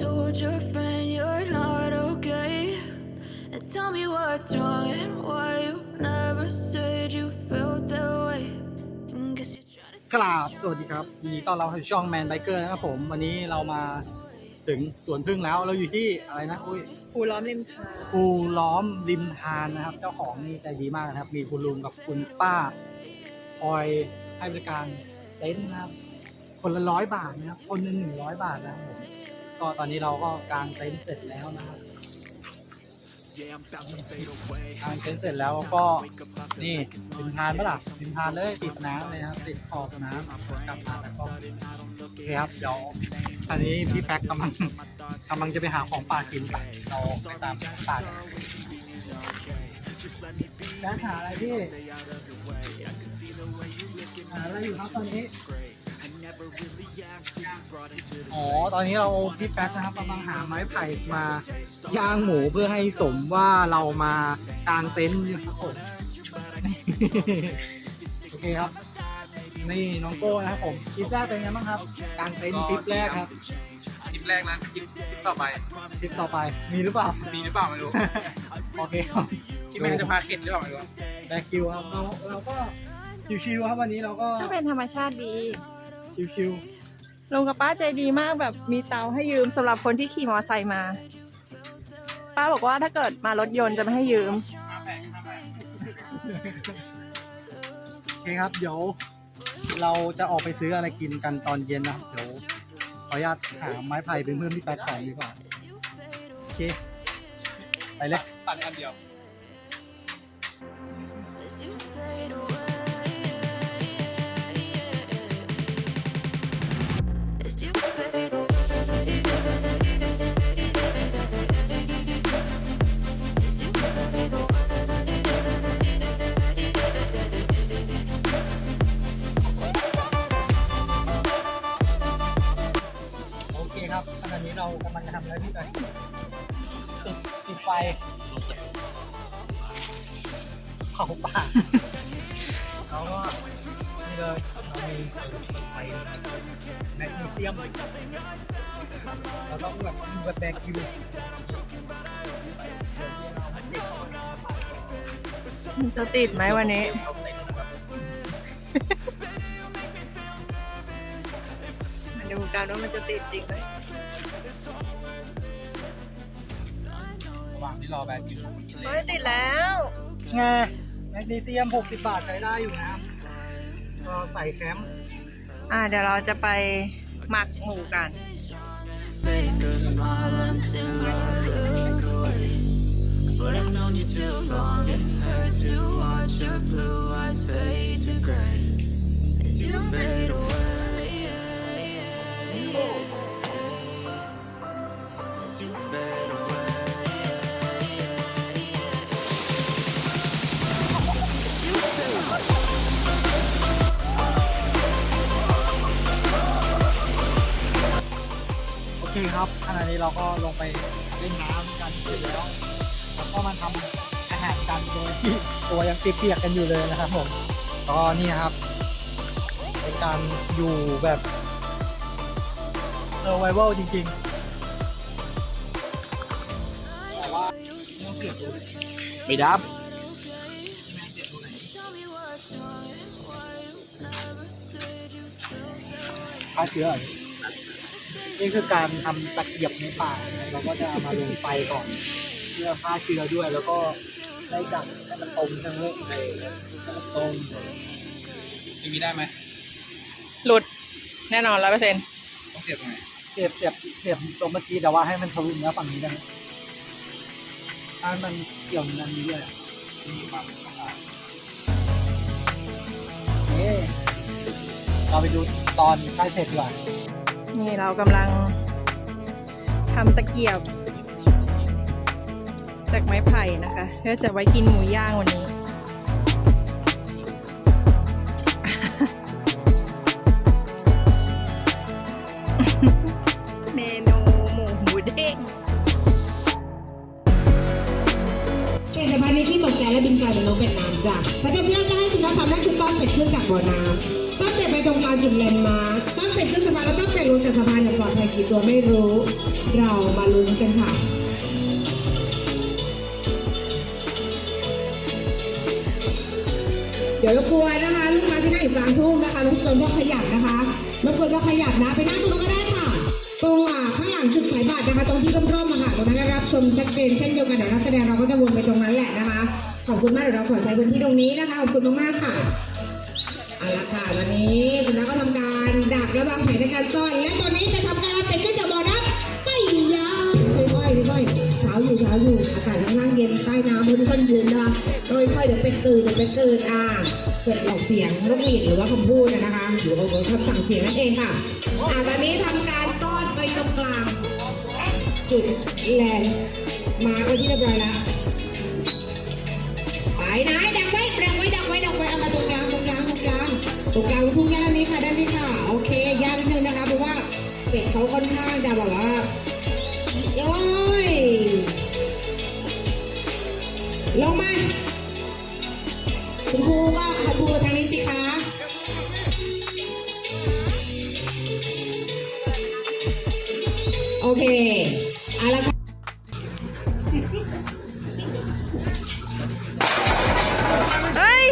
told your friend you're not okay? And tell me what's wrong and why you never said you felt that way. And guess you're trying to กราบสวัสดีครับยินดีต้อนรับสู่ช่องแมนไบเกอร์นะครับผม วันนี้เรามาถึงสวนพึ่งแล้วเราอยู่ที่อะไรนะอุ้ยภูล้อมริมทางภูล้อมริมทานนะครับ เจ้าของนี่ใจดีมากนะครับ มีคุณลุงกับคุณป้าคอยให้บริการเต็นท์นะครับ คนละร้อยบาทนะครับ คนหนึ่งหนึ่งร้อยบาทนะครับผม ก็ตอนนี้เราก็กางเต็นท์เสร็จแล้วนะครับกางเต็นท์เสร็จแล้วก็นี่ริมทานปะล่ะริมทานเลยติดน้ำเลยนะครับติดขอบน้ำกลับมาแล้วก็โอเคครับเดี๋ยวอันนี้พี่แป๊กกำลังกำลังจะไปหาของป่ากินกันเราไปตามป่ากันแป๊กหาอะไรพี่หาอะไรอยู่ครับตอนนี้ อ๋อ ตอนนี้เราพี่แป๊กนะครับกำลังหาไม้ไผ่มา ย่างหมูเพื่อให้สมว่าเรามากางเต็นท์นะครับผมโอเคครับ นี่น้องโก้นะครับผมคลิปแรกเป็นไงบ้างครับ กางเต็นท์คลิปแรกครับคลิปแรกนะคลิปคลิปต่อไปคลิปต่อไปมีหรือเปล่า มีหรือเปล่าไม่รู้ โอเคครับคลิปแม่งจะพาเข็ดหรือเปล่าไม่รู้แบกคิวครับเราเราก็ชิวๆครับวันนี้เราก็ก็เป็นธรรมชาติดี ชิวลุงกับป้าใจดีมากแบบมีเตาให้ยืมสำหรับคนที่ขี่มอเตอร์ไซค์มา ป้าบอกว่าถ้าเกิดมารถยนต์จะไม่ให้ยืม ๆโอเคครับเดี๋ยวเราจะออกไปซื้ออะไรกินกันตอนเย็นนะครับเดี๋ยวขออนุญาตหาไม้ไผ่เป็นเพื่อนพี่แป๊กก่อนดีกว่าโอเคไปเลย ตัดอันเดียว เรากำลังจะทำอะไรพี่แป๊กติดติดไฟเผาป่าแล้วก็นี่เลยเรามีไฟแมกนีเซียมเราต้องแบบมีแบบแบกคิวมันจะติดไหมวันนี้มาดูกันว่ามันจะติดจริงไหม ว่างที่รอแบนกินกินเลเฮ้ยยติดแล้วไงแมกนีเซียม 60 บาทใช้ได้อยู่นะก็ใส่แคมป์อ่าเดี๋ยวเราจะไปหมักหมูกัน Make a smile until I look away. But I've known you too long. It hurts to watch your blue eyes fade to gray as you fade away. As you fade เคครับขณะนี้เราก็ลงไปเล่นน้ำกันเสร็จแล้วแล้วก็มาทำอาหารกันโดยที่ตัวยังเปียกๆกันอยู่เลยนะครับผมก็นี่นะครับเป็นการอยู่แบบ survival จริงๆแต่ว่าไม่ต้องเปียกเลยไม่ดับ Tell me what's wrong and why you never said you felt that way. ฆ่าเชื้อเหรอ นี่คือการทำตะเกียบในป่านะครับเราก็จะเอามาลงไฟก่อนเพื่อฆ่าเชื้อด้วยแล้วก็ได้ดับให้มันตรงทั้งเลยให้มันตรงไม่มีได้ไหมหลุดแน่นอนร้อยเปอร์เซ็นต์ต้องเสียบตรงไหนเสียบเสียบเสียบตรงเมื่อกี้แต่ว่าให้มันทะลุเนื้อฝั่งนี้ได้ไหมให้มันเกี่ยวกันนี้ด้วยมีความเป็นของเราโอเคเราไปดูตอนใกล้เสร็จดีกว่า นี่เรากำลังทำตะเกียบ จากไม้ไผ่นะคะเพื่อจะไว้กินหมูย่างวันนี้ เมนูหมูหมูเด้งเกษตรพันธุ์นี้ที่ตกใจและบินไกลเป็นนกเป็ดน้ำจ้ะสังเกตที่เราจะให้ชิมน้ำทำนั่นคือต้อนเป็ดขึ้นจากบ่อน้ำ ต้นเป็ดไปตรงกลางจุดแลนด์มาร์คต้นเป็ดขึ้นสะพานแล้วต้นเป็ดลงจากสะพานอย่างปลอดภัยกี่ตัวไม่รู้ เรามาลุ้นกันค่ะ เดี๋ยวรบกวนนะคะลูกค้าที่นั่งอยู่กลางทุ่งนะคะรบกวนก็ขยับนะคะรบกวนก็ขยับนะไปนั่งตรงนั้นก็ได้ค่ะ ตรงอ่าข้างหลังจุดขายบัตรนะคะ ตรงที่ร่มๆอะค่ะตรงนั้นก็รับชมชัดเจนเช่นเดียวกันเดี๋ยวนักแสดงเราก็จะวนไปตรงนั้นแหละนะคะ ขอบคุณมากเดี๋ยวเราขอใช้พื้นที่ตรงนี้นะคะขอบคุณมากๆค่ะ อนนี้สุนัขก็ทำการดักและวางแผนในการซ่อน และตอนนี้จะทำการเป็นก็จะบอกนะไม่ยากค่อยๆค่อยๆเช้าอยู่เช้าอยู่อากาศค่อนข้างเย็นใต้น้ำค่อนข้างเย็นนะคะค่อยๆเดี๋ยวเป็นตื่นเดี๋ยวเป็นตื่นอ่าเสร็จออกเสียงนกหวีดหรือว่าคำพูดนะคะหรือว่าคำสั่งเสียงนั่นเองค่ะอ่าตอนนี้ทำการต้อนไปตรงกลางจุดแลนมาร์คไว้ที่เรียบร้อยแล้วไปไว้ดักไว้ดักไว้ดักไว้ ตรงกลางทุ่งหญ้านนี้ค่ะด้านนี้ค่ะ โอเคยากนิดนึงนะคะเพราะว่าเป็ดเขาค่อนข้างจะแบบว่าโอ้ยลงมาคุณครูก็คุณครูทางนี้สิคะโอเคเอาละค่ะเฮ้ย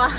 วะ